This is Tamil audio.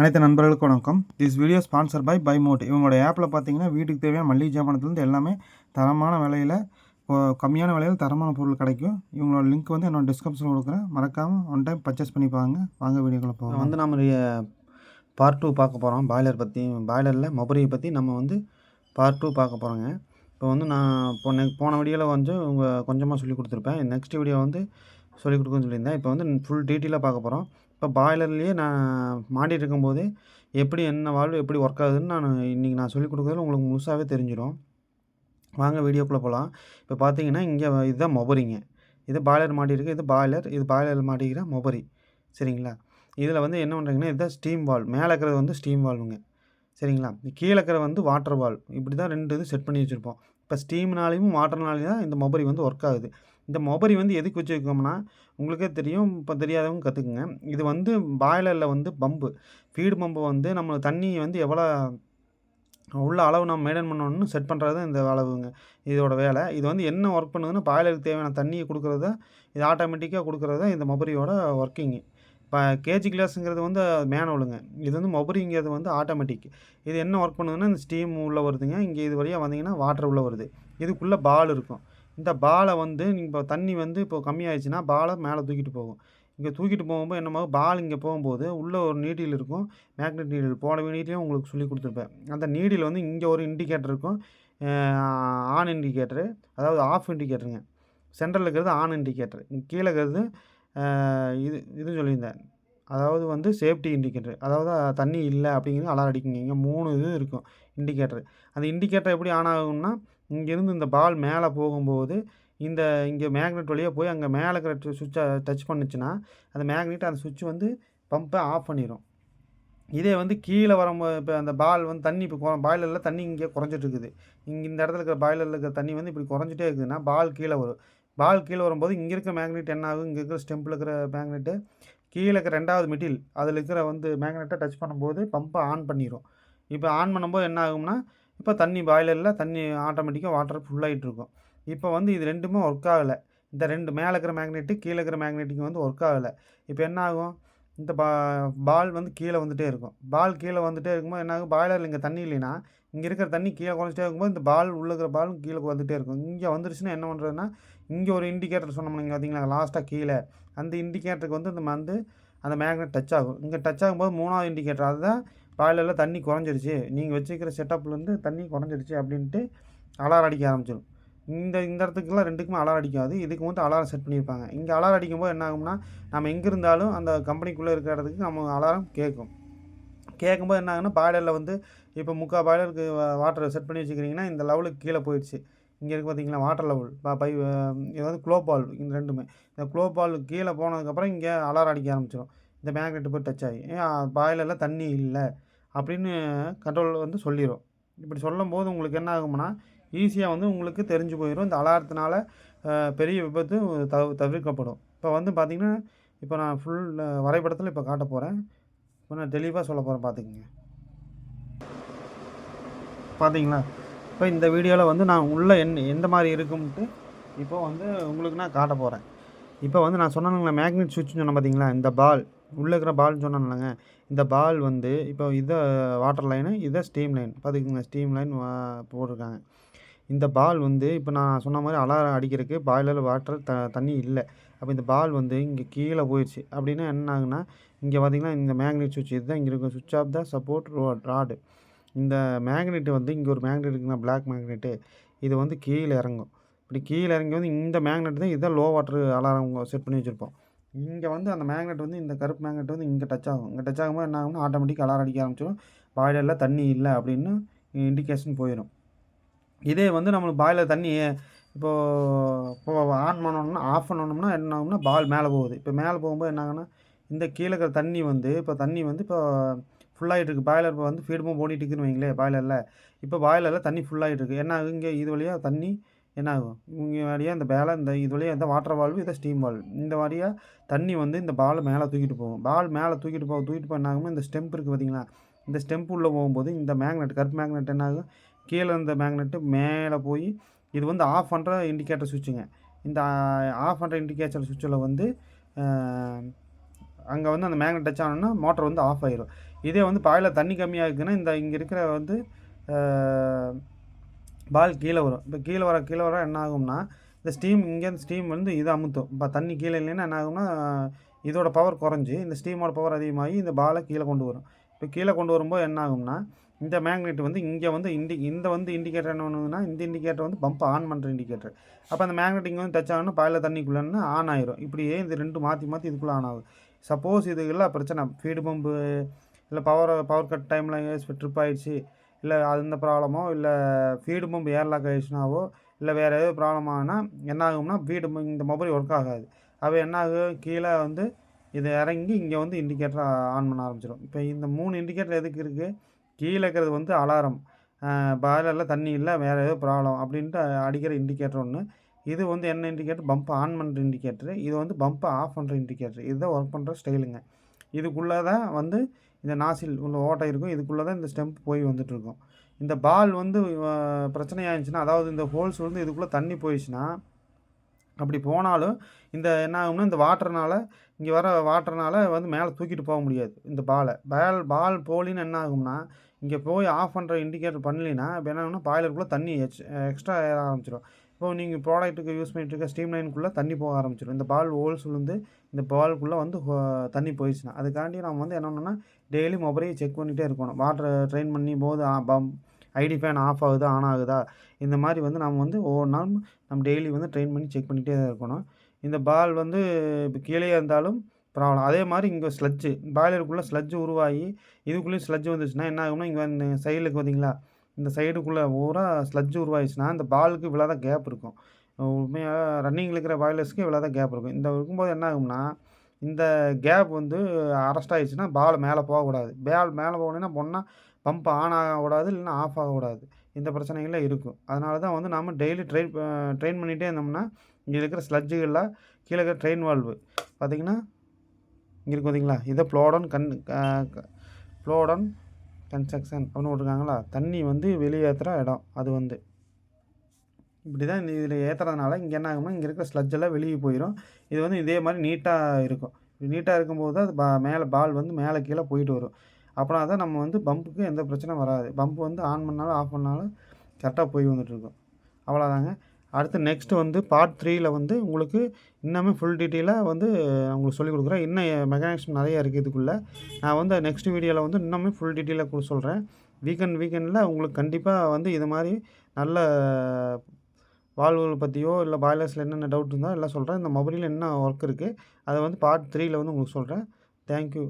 அனைத்து நண்பர்களுக்கும் வணக்கம். This video sponsor by by mode இவங்களோட ஆப்பில் பார்த்தீங்கன்னா வீட்டுக்கு தேவையான மளிகை ஜாமானத்துலேருந்து எல்லாமே தரமான விலையில் கம்மியான விலையில் தரமான பொருள் கிடைக்கும். இவங்களோட லிங்க் வந்து என்னோட டிஸ்கிரிப்ஷனில் கொடுக்குறேன். மறக்காமல் ஒன் டைம் பர்ச்சேஸ் பண்ணிப்பாங்க வாங்க வீடியோக்குள்ள போகலாம். வந்து நம்ம பார்ட் டூ பார்க்க போகிறோம் பாய்லர் பற்றி பாய்லரில் மொபரியை பற்றி நம்ம வந்து பார்ட் டூ பார்க்க போகிறோங்க இப்போ வந்து நான் போன போன வீடியோவில் வந்து உங்கள் கொஞ்சமாக சொல்லி கொடுத்துருப்பேன். நெக்ஸ்ட் வீடியோ வந்து சொல்லி கொடுக்குன்னு சொல்லியிருந்தேன். இப்போ வந்து ஃபுல் டீட்டெயிலாக பார்க்க போகிறோம் இப்போ பாய்லர்லேயே நான் மாட்டிகிட்டு இருக்கும்போது எப்படி என்ன வால்வு எப்படி ஒர்க் ஆகுதுன்னு நான் இன்றைக்கி நான் சொல்லிக் கொடுக்குறதுல உங்களுக்கு முழுசாகவே தெரிஞ்சிடும். வாங்க வீடியோக்குள்ளே போகலாம் இப்போ பார்த்தீங்கன்னா இங்கே இதுதான் மொபரிங்க. இது பாய்லர் மாட்டியிருக்கு இது பாய்லர் இது பாய்லர் மாட்டிக்கிற மொபரி. சரிங்களா? இதில் வந்து என்ன பண்ணுறீங்கன்னா இதுதான் ஸ்டீம் வால். மேலே இருக்கிறது வந்து ஸ்டீம் வால்வுங்க சரிங்களா? கீழே இருக்கிற வந்து வாட்டர் வால். இப்படி தான் ரெண்டு இது செட் பண்ணி வச்சுருப்போம். இப்போ ஸ்டீம்னாலையும் வாட்டர்னாலையும் தான் இந்த மொபரி வந்து ஒர்க் ஆகுது. இந்த மொபரி வந்து எதுக்கு வச்சுருக்கோம்னா உங்களுக்கே தெரியும் இப்போ தெரியாதவங்க கற்றுக்குங்க இது வந்து பாய்லரில் வந்து பம்பு ஃபீடு பம்பு வந்து நம்ம தண்ணி வந்து எவ்வளோ உள்ள அளவு நம்ம மெயின்டைன் பண்ணணும்னு செட் பண்ணுறது இந்த அளவுங்க. இதோட வேலை. இது வந்து என்ன ஒர்க் பண்ணுதுன்னா பாய்லருக்கு தேவையான தண்ணியை கொடுக்குறது இது ஆட்டோமேட்டிக்காக கொடுக்குறது இந்த மொபரியோட ஒர்க்கிங்கு இப்போ கேஜி கிளாஸுங்கிறது வந்து மேனுவலுங்க இது வந்து மொபரிங்கிறது வந்து ஆட்டோமேட்டிக் இது என்ன ஒர்க் பண்ணுதுன்னா இந்த ஸ்டீம் உள்ளே வருதுங்க. இங்கே இது வழியாக வந்தீங்கன்னா வாட்டர் உள்ளே வருது. இதுக்குள்ளே பால் இருக்கும். இந்த பாலை வந்து இப்போ தண்ணி வந்து இப்போ கம்மியாயிடுச்சுன்னா பாலை மேலே தூக்கிட்டு போகும். இங்கே தூக்கிட்டு போகும்போது என்னமோ பால் இங்கே போகும்போது உள்ளே ஒரு நீடில் இருக்கும். மேக்னெட் நீடில் போன நீடிலையும் உங்களுக்கு சொல்லி கொடுத்துருப்பேன். அந்த நீடில் வந்து இங்கே ஒரு இண்டிகேட்டர் இருக்கும். On indicator. அதாவது ஆஃப் இண்டிகேட்டருங்க. சென்ட்ரல் இருக்கிறது ஆன் இண்டிகேட்டர். கீழே இருக்கிறது இது இது சொல்லியிருந்தேன். அதாவது வந்து சேஃப்டி இண்டிகேட்டர். அதாவது தண்ணி இல்லை அப்படிங்கிறது அலாரம் அடிக்குங்க. இங்கே மூணு இது இருக்கும். இண்டிகேட்டர். அந்த இண்டிகேட்டர் எப்படி ஆன் ஆகும்னா இங்கேருந்து இந்த பால் மேலே போகும்போது இந்த இங்கே மேக்னெட் வழியாக போய் அங்கே மேலே இருக்கிற சுவிட்சை டச் பண்ணுச்சுன்னா அந்த மேக்னெட் அந்த சுவிட்ச் வந்து பம்பை ஆஃப் பண்ணிடும் இதே வந்து கீழே வரும்போது இப்போ அந்த பால் வந்து தண்ணி இப்போ பாய்லரில் தண்ணி இங்கே குறைஞ்சிட்ருக்குது. இங்கே இந்த இடத்துல இருக்கிற பாய்லரில் இருக்கிற தண்ணி வந்து இப்படி குறைஞ்சிட்டே இருக்குதுன்னா பால் கீழே வரும். பால் கீழே வரும்போது இங்கே இருக்க மேக்னெட் என்ன ஆகும்? இங்கே இருக்கிற ஸ்டெம்பில் இருக்கிற மேக்னெட்டு கீழே இருக்கிற ரெண்டாவது மெட்டில் அதில் இருக்கிற வந்து மேக்னெட்டை டச் பண்ணும்போது பம்பை ஆன் பண்ணிடும் இப்போ ஆன் பண்ணும்போது என்ன ஆகும்னா இப்போ தண்ணி பாய்லரில் தண்ணி ஆட்டோமேட்டிக்காக வாட்டர் ஃபுல்லாகிட்டு இருக்கும் இப்போ வந்து இது ரெண்டுமே ஒர்க் ஆகலை. இந்த ரெண்டு மேலே இருக்கிற மேக்னெட்டு கீழே இருக்கிற மேக்னெட்டுக்கு வந்து ஒர்க் ஆகலை. இப்போ என்ன ஆகும்? இந்த பா பால் வந்து கீழே வந்துகிட்டே இருக்கும். பால் கீழே வந்துகிட்டே இருக்கும்போது என்ன ஆகும்? பாய்லரில் இங்கே தண்ணி இல்லைன்னா இங்கே இருக்கிற தண்ணி கீழே குறைஞ்சிட்டே இருக்கும்போது இந்த பால் உள்ளே இருக்கிற பாலும் கீழே வந்துகிட்டே இருக்கும். இங்கே வந்துருச்சுன்னா என்ன பண்ணுறதுன்னா இங்கே ஒரு இண்டிகேட்டர் சொன்னோம் நீங்கள் பார்த்தீங்களா? லாஸ்ட்டாக கீழே. அந்த இண்டிகேட்டருக்கு வந்து இந்த வந்து அந்த மேக்னெட் டச் ஆகும். இங்கே டச் ஆகும்போது மூணாவது இண்டிகேட்டர் அதுதான் பாய்லரில் தண்ணி குறைஞ்சிருச்சு நீங்கள் வச்சுக்கிற செட்டப்லேருந்து தண்ணி குறைஞ்சிருச்சு அப்படின்ட்டு அலாரம் அடிக்க ஆரம்பிச்சிடும் இந்த இந்த இடத்துக்குலாம் ரெண்டுக்குமே அலாரம் அடிக்காது. இதுக்கு வந்து அலாரம் செட் பண்ணியிருப்பாங்க. இங்கே அலாரம் அடிக்கும்போது என்ன ஆகும்னா நம்ம எங்கே இருந்தாலும் அந்த கம்பெனிக்குள்ளே இருக்கிற இடத்துக்கு நம்ம அலாரம் கேட்கும். கேட்கும்போது என்ன ஆகுன்னா பாய்லரில் வந்து இப்போ முக்கால் பாய்லருக்கு வாட்டர் செட் பண்ணி வச்சுக்கிறீங்கன்னா இந்த லெவலுக்கு கீழே போயிடுச்சு. இங்கே இருக்குது பார்த்தீங்களா வாட்டர் லெவல் பை இது வந்து குளோபால் இந்த ரெண்டுமே. இந்த குளோபால் கீழே போனதுக்கப்புறம் இங்கே அலாரம் அடிக்க ஆரம்பிச்சிடும் இந்த மேக்னெட்டு போய் டச் ஆகி. ஏன் பாய்லரில் தண்ணி இல்லை. அப்படின்னு கண்ட்ரோல் வந்து சொல்லிடும் இப்படி சொல்லும் போது உங்களுக்கு என்ன ஆகும்னா ஈஸியாக வந்து உங்களுக்கு தெரிஞ்சு போயிடும் இந்த அலாரத்தினால பெரிய விபத்து தவ தவிர்க்கப்படும். இப்போ வந்து பார்த்திங்கன்னா இப்போ நான் ஃபுல் வரைபடத்தில் இப்போ காட்ட போகிறேன் இப்போ நான் தெளிவாக சொல்ல போகிறேன் பார்த்துக்குங்க பார்த்தீங்களா இப்போ இந்த வீடியோவில் வந்து நான் உள்ளே என்ன எந்த மாதிரி இருக்கும்ட்டு இப்போ வந்து உங்களுக்கு நான் காட்ட போகிறேன் இப்போ வந்து நான் சொன்னேனுங்களா மேக்னெட் சுவிட்ச் சொன்னேன் பார்த்தீங்களா இந்த பால் உள்ளே இருக்கிற பால்னு சொன்னாங்க இந்த பால் வந்து இப்போ இதை வாட்டர் லைனு இதை ஸ்டீம் லைன் பார்த்துக்குங்க ஸ்டீம் லைன் போட்டிருக்காங்க. இந்த பால் வந்து இப்போ நான் சொன்ன மாதிரி அலாரம் அடிக்கிறதுக்கு பாய்லர் வாட்டர் த தண்ணி இல்லை. அப்போ இந்த பால் வந்து இங்கே கீழே போயிடுச்சு. அப்படின்னா என்ன ஆகுனா இங்கே பார்த்திங்கன்னா இந்த மேக்னெட் சுவிட்ச் இதுதான் இங்கே இருக்கும். சுவிட்ச் off the support rod rod இந்த மேக்னெட்டு வந்து இங்கே ஒரு மேக்னெட் இருக்குன்னா பிளாக் மேக்னெட்டு இது வந்து கீழே இறங்கும். இப்படி கீழே இறங்கி வந்து இந்த மேக்னெட் தான் இதுதான் லோ வாட்டர் அலாரம் செட் பண்ணி வச்சுருப்போம். இங்கே வந்து அந்த மேக்னெட் வந்து இந்த கருப்பு மேக்னெட் வந்து இங்கே டச் ஆகும். இங்கே டச் ஆகும்போது என்ன ஆகும்னா ஆட்டோமேட்டிக் அலாரம் அடிக்க ஆரம்பிச்சிடும். பாய்லரில் தண்ணி இல்லை அப்படின்னு இண்டிகேஷன் போயிடும். இதே வந்து நம்மளுக்கு பாய்லர் தண்ணி இப்போது இப்போ ஆன் பண்ணணும்னா ஆஃப் பண்ணணும்னா என்ன ஆகும்னா பால் மேலே போகுது. இப்போ மேலே போகும்போது என்ன ஆகுனா இந்த கீழே இருக்கிற தண்ணி வந்து இப்போ தண்ணி வந்து இப்போ ஃபுல்லாகிட்டு இருக்குது பாய்லர் இப்போ வந்து ஃபீடுமும் ஓடிட்டு இருக்குன்னு வைங்களேன் பாய்லரில் இப்போ பாய்லரில் தண்ணி ஃபுல்லாகிட்டு இருக்குது என்ன ஆகுங்க இங்கே? இது வழியாக தண்ணி என்ன ஆகும் இங்கே வழியாக இந்த பேலை இந்த இது வழியாக இந்த வாட்டர் வால்வு இதை ஸ்டீம் வால்வ் இந்த வழியாக தண்ணி வந்து இந்த பால் மேலே தூக்கிட்டு போகும். பால் மேலே தூக்கிட்டு போக தூக்கிட்டு போக என்ன ஆகும் இந்த ஸ்டெம்ப் இருக்குது பார்த்தீங்களா? இந்த ஸ்டெம்ப் உள்ளே போகும்போது இந்த மேக்னெட் கருப்பு மேக்னெட் என்ன ஆகும் கீழே இருந்த மேக்னெட்டு மேலே போய் இது வந்து ஆஃப் பண்ணுற இண்டிகேட்டர் சுவிட்சுங்க இந்த ஆஃப் பண்ணுற இண்டிகேட்டர் சுவிட்சில் வந்து அங்கே வந்து அந்த மேக்னெட் டச் ஆனோன்னா மோட்டர் வந்து ஆஃப் ஆயிடும் இதே வந்து பாயில் தண்ணி கம்மியாக இருக்குன்னா இந்த இங்கே இருக்கிற வந்து பால் கீழே வரும். இப்போ கீழே வர கீழே வர என்ன ஆகும்னா இந்த ஸ்டீம் இங்கேருந்து ஸ்டீம் வந்து இது அமுத்தும். இப்போ தண்ணி கீழே இல்லைன்னா என்ன ஆகும்னா இதோட பவர் குறைஞ்சி இந்த ஸ்டீமோட பவர் அதிகமாகி இந்த பாலை கீழே கொண்டு வரும். இப்போ கீழே கொண்டு வரும்போது என்ன ஆகும்னா இந்த மேக்னெட் வந்து இங்கே வந்து இண்டி இந்த வந்து இண்டிகேட்டர் என்ன பண்ணுதுன்னா இந்த இண்டிகேட்டர் வந்து பம்ப் ஆன் பண்ணுற இண்டிகேட்டர் அப்போ அந்த மேக்னெட் இங்கே வந்து டச் ஆகணும் பாயில் தண்ணிக்குள்ளேன்னு ஆன் ஆயிரும். இப்படியே இது ரெண்டு மாற்றி மாற்றி இதுக்குள்ளே ஆன் ஆகுது. சப்போஸ் இதுக்கெல்லாம் பிரச்சனை. ஃபீடு பம்பு இல்லை பவர் பவர் கட் டைமில் ட்ரிப் ஆகிடுச்சு இல்லை அந்த ப்ராப்ளமோ இல்லை ஃபீடு பம்பு ஏர்லாக் ஆயிடுச்சுனாவோ இல்லை வேறு ஏதோ ப்ராப்ளம் ஆனால் என்ன ஆகும்னா ஃபீடு இந்த மொபைல் ஒர்க் ஆகாது. அப்போ என்ன ஆகும் கீழே வந்து இது இறங்கி இங்கே வந்து இண்டிகேட்டர் ஆன் பண்ண ஆரம்பிச்சிடும் இப்போ இந்த மூணு இண்டிகேட்டர் எதுக்கு இருக்குது கீழே இருக்கிறது வந்து அலாரம் பாய்லரில் தண்ணி இல்லை வேறு ஏதோ ப்ராப்ளம் அப்படின்ட்டு அடிக்கிற இண்டிகேட்டர் ஒன்று இது வந்து என்ன இண்டிகேட்டர் பம்ப் ஆன் பண்ணுற இண்டிகேட்டரு இது வந்து பம்பை ஆஃப் பண்ணுற இண்டிகேட்டர் இதுதான் ஒர்க் பண்ணுற ஸ்டைலுங்க இதுக்குள்ளே தான் வந்து இந்த நாசில் உள்ள ஓட்டை இருக்கும். இதுக்குள்ளே தான் இந்த ஸ்டெம்ப் போய் வந்துட்டுருக்கும் இந்த பால் வந்து பிரச்சனையாயிருந்துச்சுன்னா அதாவது இந்த ஹோல்ஸ் வந்து இதுக்குள்ளே தண்ணி போயிடுச்சுன்னா அப்படி போனாலும் இந்த என்ன ஆகும்னா இந்த வாட்டர்னால் இங்கே வர வாட்டர்னால் வந்து மேலே தூக்கிட்டு போக முடியாது இந்த பாலை பால் பால் போலின்னு என்ன ஆகும்னா இங்கே போய் ஆஃப் பண்ணுற இண்டிகேட்டர் பண்ணலின்னா இப்போ என்ன ஆகும்னா பாய்லருக்குள்ளே தண்ணி எக்ஸ்ட்ரா ஏற ஆரம்பிச்சிடும் இப்போ நீங்கள் ப்ராடக்ட்டுக்கு யூஸ் பண்ணிட்டு இருக்க ஸ்டீம் லைனுக்குள்ளே தண்ணி போக ஆரம்பிச்சிடும் இந்த பால் ஹோல்ஸ் விழுந்து இந்த பால்குள்ளே வந்து ஹோ- தண்ணி போயிடுச்சுன்னா அதுக்காண்டி நம்ம வந்து என்ன பண்ணணும்னா டெய்லி மொபைலையும் செக் பண்ணிகிட்டே இருக்கணும். வாட்டர் ட்ரெயின் பண்ணி போது பம் ஐடி ஃபேன் ஆஃப் ஆகுதா ஆன் ஆகுதா? இந்த மாதிரி வந்து நம்ம வந்து ஒவ்வொரு நாளும் நம்ம டெய்லி வந்து ட்ரெயின் பண்ணி செக் பண்ணிகிட்டே தான் இருக்கணும். இந்த பால் வந்து இப்போ கீழே இருந்தாலும் ப்ராப்ளம் அதே மாதிரி இங்கே ஸ்லட்ஜு பாய்லருக்குள்ளே ஸ்லட்ஜு உருவாகி இதுக்குள்ளேயும் ஸ்லட்ஜ் வந்துச்சுன்னா என்ன ஆகும்னா இங்கே இந்த சைடுக்கு பார்த்தீங்களா? இந்த சைடுக்குள்ளே பூரா ஸ்லட்ஜ் உருவாயிடுச்சுன்னா இந்த பாலுக்கு இவ்வளோ தான் கேப் இருக்கும். உண்மையாக ரன்னிங்கில் இருக்கிற பாய்லர்ஸ்க்கு இவ்வளோ தான் கேப் இருக்கும். இந்த இருக்கும்போது என்ன ஆகும்னா இந்த கேப் வந்து அரெஸ்ட் ஆகிடுச்சுன்னா பால் மேலே போகக்கூடாது. பால் மேலே போகணுன்னா பொண்ணா பம்ப் ஆன் ஆகக்கூடாது இல்லைன்னா ஆஃப் ஆகக்கூடாது. இந்த பிரச்சனைகள்லாம் இருக்கும். அதனால தான் வந்து நம்ம டெய்லி ட்ரெயின் ட்ரெயின் பண்ணிகிட்டே இருந்தோம்னா இங்கே இருக்கிற ஸ்லட்ஜுகளில் கீழே இருக்கிற ட்ரெயின் வால்வு. பார்த்தீங்கன்னா இங்கே இருக்கும் பார்த்திங்களா இதை ப்ளோடன் கன் ப்ளோடன் கன்ஸ்ட்ரக்ஷன் அப்படின்னு விட்ருக்காங்களா தண்ணி வந்து வெளியேற்றுற இடம் அது வந்து. இப்படி தான் இந்த இதில் ஏற்றுறதுனால இங்கே என்ன ஆகும்னா இங்கே இருக்கிற ஸ்லட்ஜ் எல்லாம் வெளியே போயிடும் இது வந்து இதே மாதிரி நீட்டாக இருக்கும். நீட்டாக இருக்கும்போது தான் அது பா மேலே பால் வந்து மேலே கீழே போயிட்டு வரும். அப்படின்னா தான் நம்ம வந்து பம்புக்கு எந்த பிரச்சனையும் வராது. பம்ப் வந்து ஆன் பண்ணாலும் ஆஃப் பண்ணாலும் கரெக்டாக போய் வந்துட்டுருக்கும் அவ்வளோதாங்க அடுத்து நெக்ஸ்ட் வந்து பார்ட் த்ரீயில் வந்து உங்களுக்கு இன்னுமே ஃபுல் டீட்டெயிலாக வந்து உங்களுக்கு சொல்லிக் கொடுக்குறேன். இன்னும் மெக்கானிக்ஸ் நிறைய இருக்குது இதுக்குள்ளே. நான் வந்து நெக்ஸ்ட் வீடியோவில் வந்து இன்னுமே ஃபுல் டீட்டெயிலாக சொல்கிறேன் வீக்கெண்ட் வீக்கெண்டில் உங்களுக்கு கண்டிப்பாக வந்து இது மாதிரி நல்ல வால்வுகள் பற்றியோ இல்லை பாய்லர்ஸில் என்னென்ன டவுட் இருந்தால் எல்லாம் சொல்கிறேன் இந்த மொபைலில் என்ன ஒர்க் இருக்குது அதை வந்து பார்ட் த்ரீயில் வந்து உங்களுக்கு சொல்கிறேன் தேங்க்யூ